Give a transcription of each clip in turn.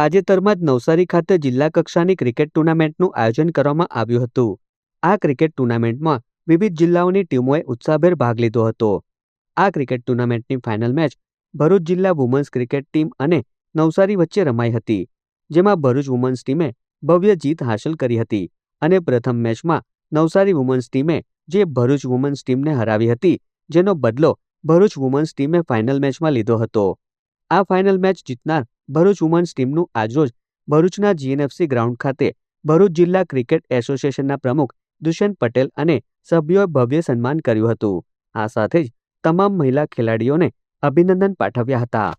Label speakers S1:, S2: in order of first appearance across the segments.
S1: તાજેતરમાં જ નવસારી ખાતે જિલ્લા કક્ષાની ક્રિકેટ ટુર્નામેન્ટનું આયોજન કરવામાં આવ્યું હતું. આ ક્રિકેટ ટુર્નામેન્ટમાં વિવિધ જિલ્લાઓની ટીમોએ ઉત્સાહભેર ભાગ લીધો હતો. આ ક્રિકેટ ટુર્નામેન્ટની ફાઇનલ મેચ ભરૂચ જિલ્લા વુમન્સ ક્રિકેટ ટીમ અને નવસારી વચ્ચે રમાઈ હતી, જેમાં ભરૂચ વુમન્સ ટીમે ભવ્ય જીત હાંસલ કરી હતી અને પ્રથમ મેચમાં નવસારી વુમન્સ ટીમે જે ભરૂચ વુમન્સ ટીમને હરાવી હતી, જેનો બદલો ભરૂચ વુમન્સ ટીમે ફાઇનલ મેચમાં લીધો હતો. આ ફાઇનલ મેચ જીતનાર ભરૂચ વુમન્સ ટીમનું આજરોજ ભરૂચના જીએનએફસી ગ્રાઉન્ડ ખાતે ભરૂચ જિલ્લા ક્રિકેટ એસોસિએશનના પ્રમુખ દુષ્યંત પટેલ અને સભ્યોએ ભવ્ય સન્માન કર્યું હતું. આ સાથે જ તમામ મહિલા ખેલાડીઓને અભિનંદન પાઠવ્યા હતા.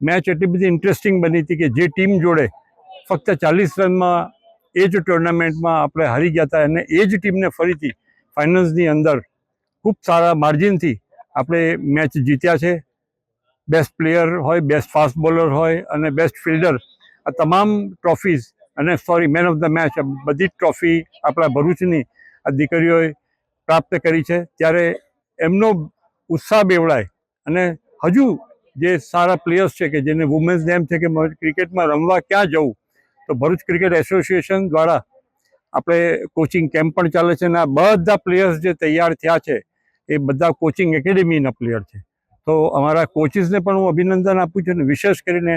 S2: મેચ એટલી બધી ઇન્ટરેસ્ટિંગ બની હતી કે જે ટીમ જોડે ફક્ત ચાલીસ રનમાં એ જ ટુર્નામેન્ટમાં આપણે હારી ગયા હતા અને એ જ ટીમને ફરીથી ફાઇનલ્સની અંદર ખૂબ સારા માર્જિનથી આપણે મેચ જીત્યા છે. બેસ્ટ પ્લેયર હોય બેસ્ટ ફાસ્ટ બોલર હોય અને બેસ્ટ ફિલ્ડર આ તમામ ટ્રોફીઝ અને sorry man of the match બધી જ ટ્રોફી આપણા ભરૂચની આ દીકરીઓએ પ્રાપ્ત કરી છે. ત્યારે એમનો ઉત્સાહ બેવડાય અને હજુ જે સારા પ્લેયર્સ છે કે જેને વુમેન્સને એમ છે કે ક્રિકેટમાં રમવા ક્યાં જવું, તો ભરૂચ ક્રિકેટ એસોસિએશન દ્વારા આપણે કોચિંગ કેમ્પ પણ ચાલે છે અને આ બધા પ્લેયર્સ જે તૈયાર થયા છે, એ બધા કોચિંગ એકેડેમીના પ્લેયર છે. તો અમારા કોચિસને પણ હું અભિનંદન આપું છું અને વિશેષ કરીને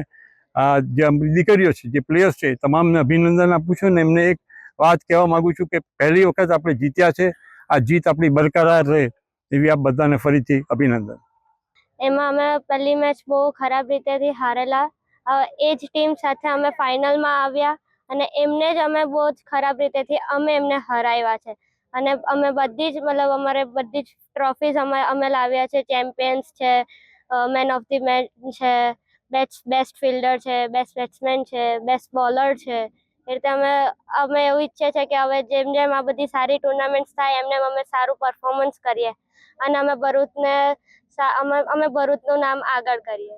S2: આ જે દીકરીઓ છે, જે પ્લેયર્સ છે તમામને અભિનંદન આપું છું અને એમને એક વાત કહેવા માગું છું કે પહેલી વખત આપણે જીત્યા છે, આ જીત આપણી બરકરાર રહે એવી આપ બધાને ફરીથી અભિનંદન.
S3: એમાં અમે પહેલી મેચ બહુ ખરાબ રીતેથી હારેલા. એ જ ટીમ સાથે અમે ફાઇનલમાં આવ્યા અને એમને જ અમે બહુ જ ખરાબ રીતેથી અમે એમને હરાવ્યા છે. અને અમે બધી જ, મતલબ અમારે બધી જ ટ્રોફીઝ અમે અમે લાવ્યા છે. ચેમ્પિયન્સ છે મેન ઓફ ધી મેચ છે બેસ્ટ બેસ્ટ ફિલ્ડર છે બેસ્ટ બેટ્સમેન છે બેસ્ટ બોલર છે. એ રીતે અમે અમે એવું ઈચ્છીએ છીએ કે હવે જેમ જેમ આ બધી સારી ટુર્નામેન્ટ્સ થાય, એમ એમ અમે સારું પરફોર્મન્સ કરીએ. અને અમે ભરૂચને અમે અમે ભરૂચનું નામ આગળ કરીએ.